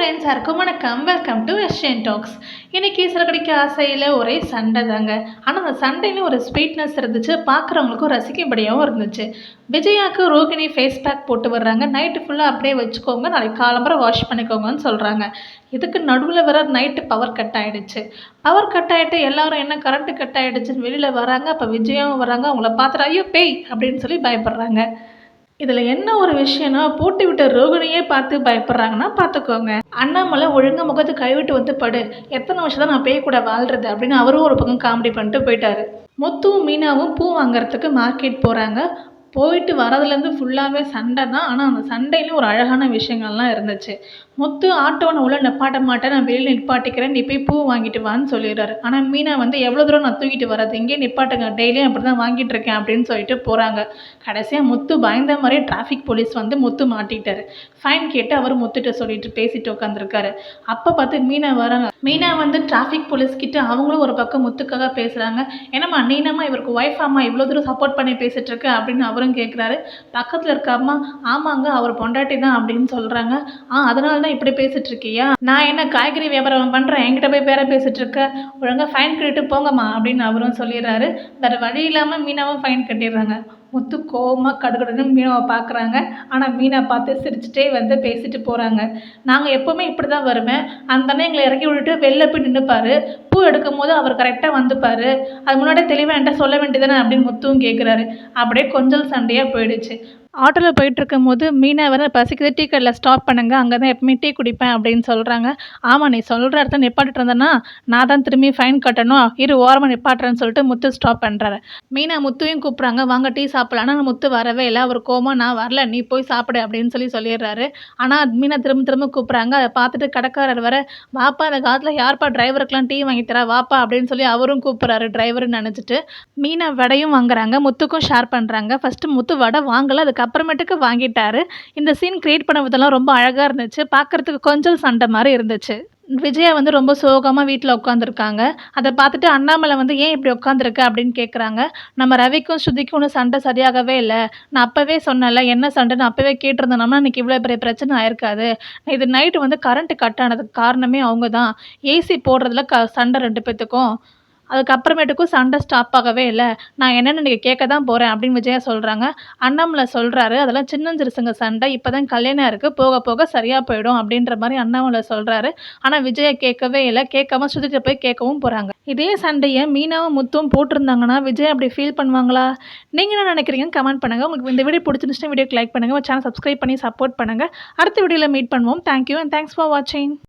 Friends யாருக்கும் வணக்கம். Welcome to SN tax இன்றைக்கி சில கடிக்க ஆசையில் ஒரே சண்டை தாங்க. ஆனால் அந்த சண்டையிலும் ஒரு ஸ்வீட்னஸ் இருந்துச்சு பார்க்குறவங்களுக்கும் ரசிக்கும்படியாகவும் இருந்துச்சு. விஜயாவுக்கு ரோகிணி ஃபேஸ் பேக் போட்டு வர்றாங்க. நைட்டு ஃபுல்லாக அப்படியே வச்சுக்கோங்க. நாளைக்கு காலம்பரம் வாஷ் பண்ணிக்கோங்கன்னு சொல்கிறாங்க இதுக்கு நடுவில் வர நைட்டு பவர் கட் ஆகிடுச்சு பவர் கட் ஆகிட்டு எல்லாரும் என்ன கரண்ட்டு கட் ஆகிடுச்சுன்னு வெளியில் வராங்க. அப்போ விஜயாவும் வராங்க. அவங்கள பார்த்துட்டு ஐயோ பேய்! அப்படின்னு சொல்லி பயப்படுறாங்க. இதில் என்ன ஒரு விஷயம்னா போட்டு விட்ட ரோகிணியே பார்த்து பயப்படுறாங்கன்னா பார்த்துக்கோங்க. அண்ணாமலை ஒழுங்காக முகத்து கைவிட்டு வந்து படு. எத்தனை வருஷம் தான் நான் பேய் கூட வாழ்றது அப்படின்னு அவரும் ஒரு பக்கம் காமெடி பண்ணிட்டு போயிட்டாரு. முத்துவும் மீனாவும் பூ வாங்குறதுக்கு மார்க்கெட் போகிறாங்க போயிட்டு வரதுலேருந்து ஃபுல்லாகவே சண்டை தான். ஆனால் அந்த சண்டையிலும் ஒரு அழகான விஷயங்கள்லாம் இருந்துச்சு. முத்து ஆட்டோனை உள்ள நிப்பாட்ட மாட்டேன் நான் வெளியில் நிப்பாட்டிக்கிறேன் நீ போய் பூ வாங்கிட்டு வான்னு சொல்லிடுறாரு. ஆனால் மீனா வந்து எவ்வளோ தூரம் நான் தூக்கிட்டு வரது இங்கே நிப்பாட்டுங்க டெய்லியும் அப்படி தான் வாங்கிட்டு இருக்கேன் அப்படின்னு சொல்லிட்டு போகிறாங்க கடைசியாக முத்து பயந்த மாதிரியே டிராஃபிக் போலீஸ் வந்து முத்து மாட்டிட்டாரு. ஃபைன் கேட்டு அவர் முத்துட்ட சொல்லிட்டு பேசிட்டு உட்காந்துருக்காரு அப்போ பார்த்து மீனா வராங்க. மீனா வந்து டிராஃபிக் போலீஸ் கிட்ட அவங்களும் ஒரு பக்கம் முத்துக்காக பேசுகிறாங்க என்னம்மா நீனம்மா இவருக்கு ஒய்ஃப் அம்மா இவ்வளோ தூரம் சப்போர்ட் பண்ணி பேசிட்டு இருக்க அப்படின்னு அவரும் கேட்குறாரு பக்கத்தில் இருக்க அம்மா ஆமாங்க அவர் பொண்டாட்டி தான் அப்படின்னு சொல்கிறாங்க ஆ அதனால தான் இப்படி பேசிட்டு இருக்கியா நான் என்ன காய்கறி வியாபாரம் பண்ணுறேன் என்கிட்ட போய் பேர பேசிட்டு இருக்க ஒழுங்காக ஃபைன் கட்டிட்டு போங்கம்மா அப்படின்னு அவரும் சொல்லிடுறாரு. வேறு வழி இல்லாமல் மீனாவும் ஃபைன் கட்டிடுறாங்க. முத்து கோவமாக கடுகடுன்னு மீனாவை பார்க்குறாங்க. ஆனால் மீனை பார்த்து சிரிச்சுட்டே வந்து பேசிட்டு போகிறாங்க நாங்கள் எப்போவுமே இப்படி தான் வருவேன் அந்த அண்ணன் எங்களை இறக்கி விட்டுட்டு வெளில போய் நின்றுப்பார் பூ எடுக்கும் போது அவர் கரெக்டாக வந்துப்பார். அது முன்னாடியே தெளிவாக என்கிட்ட சொல்ல வேண்டியதானே அப்படின்னு முத்துவும் கேட்குறாரு அப்படியே கொஞ்சம் சண்டையாக போயிடுச்சு. ஆட்டோவில் போயிட்டுருக்கும் போது மீனா வர பசிக்குது டீ கடையில் ஸ்டாப் பண்ணுங்க அங்கே தான் எப்பவுமே டீ குடிப்பேன் அப்படின்னு சொல்கிறாங்க ஆமாம் நீ சொல்கிற இடத்த நிப்பாட்டிட்டு இருந்தேன்னா நான் தான் திரும்பி ஃபைன் கட்டணும். இரு ஓரமாக நிப்பாட்டுறேன்னு சொல்லிட்டு முத்து ஸ்டாப் பண்ணுறாரு மீனா முத்துவையும் கூப்பிட்றாங்க வாங்க டீ சாப்பிடலாம். ஆனால் முத்து வரவே இல்லை. அவர் கோமா நான் வரல நீ போய் சாப்பிடு அப்படின்னு சொல்லி சொல்லிடுறாரு. ஆனால் மீனா திரும்ப திரும்ப கூப்பிட்றாங்க. அதை பார்த்துட்டு கடைக்காரர் வர வாப்பா அந்த காலத்தில் யார்ப்பா டிரைவருக்கெலாம் டீ வாங்கி தரா வாப்பா அப்படின்னு சொல்லி அவரும் கூப்பிட்றாரு டிரைவர்னு நினச்சிட்டு. மீனா வடையும் வாங்குறாங்க முத்துக்கும் ஷேர் பண்ணுறாங்க ஃபஸ்ட்டு முத்து வடை வாங்கலை அதுக்கப்புறமேட்டுக்கு வாங்கிட்டாரு. இந்த சீன் கிரியேட் பண்ண விதெல்லாம் ரொம்ப அழகாக இருந்துச்சு. பார்க்குறதுக்கு கொஞ்சம் சண்டை மாதிரி இருந்துச்சு. விஜயா வந்து ரொம்ப சோகமாக வீட்டில் உட்காந்துருக்காங்க அதை பார்த்துட்டு அண்ணாமலை வந்து ஏன் இப்படி உட்காந்துருக்க அப்படின்னு கேட்குறாங்க நம்ம ரவிக்கும் ஸ்ருதிக்கும் ஒன்றும் சண்டை சரியாகவே இல்லை. நான் அப்போவே சொன்னேன்ல என்ன சண்டைன்னு அப்போவே கேட்டிருந்தோம்னா இன்னைக்கு இவ்வளோ பெரிய பிரச்சனை ஆயிருக்காது. இது நைட்டு வந்து கரண்ட்டு கட் ஆனதுக்கு காரணமே அவங்க தான் ஏசி போடுறதுல க சண்டை ரெண்டு பேர்த்துக்கும் அதுக்கப்புறமேட்டுக்கும் சண்டை ஸ்டாப் ஆகவே இல்லை. நான் என்னென்னு நீங்கள் கேட்க தான் போகிறேன் அப்படின்னு விஜயா சொல்கிறாங்க அண்ணாமலை சொல்கிறாரு அதெல்லாம் சின்னஞ்சிறுசுங்க சண்டை. இப்போ தான் கல்யாணம் இருக்குது போக போக சரியாக போயிடும். அப்படின்ற மாதிரி அண்ணாமலை சொல்கிறாரு ஆனால் விஜயா கேட்கவே இல்லை. கேட்காம சுதிட்ட போய் கேட்கவும் போகிறாங்க இதே சண்டையை மீனாவும் முத்தும் போட்டிருந்தாங்கன்னா விஜய் அப்படி ஃபீல் பண்ணுவாங்களா? நீங்கள் என்ன நினைக்கிறீங்கன்னு கமெண்ட் பண்ணுங்கள் உங்களுக்கு இந்த வீடியோ பிடிச்சிருந்துச்சுன்னா வீடியோக்கு லைக் பண்ணுங்கள் சேனல் சப்ஸ்கிரைப் பண்ணி சப்போர்ட் பண்ணுங்கள் அடுத்த வீடியோவில் மீட் பண்ணுவோம். தேங்க்யூ அண்ட் தேங்க்ஸ் ஃபார் வாட்சிங்